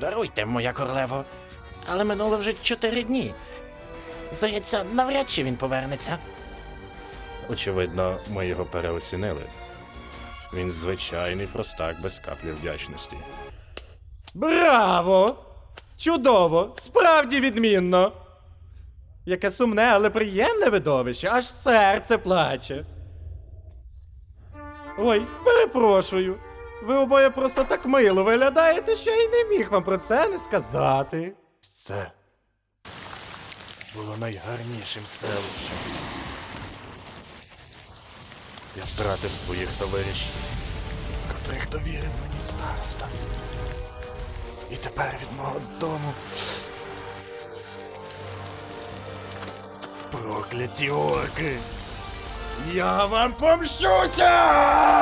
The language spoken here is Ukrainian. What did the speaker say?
Даруйте, моя королево. Але минуло вже чотири дні. Здається, навряд чи він повернеться. Очевидно, ми його переоцінили. Він звичайний простак без каплі вдячності. Браво! Чудово! Справді відмінно! Яке сумне, але приємне видовище, аж серце плаче. Ой, перепрошую. Ви обоє просто так мило виглядаєте, що я й не міг вам про це не сказати. Це було найгарнішим селищем. Я втратив своїх товаришів, котрих довірив мені староста. І тепер від мого дому. Прокляті орки! Я вам помщуся!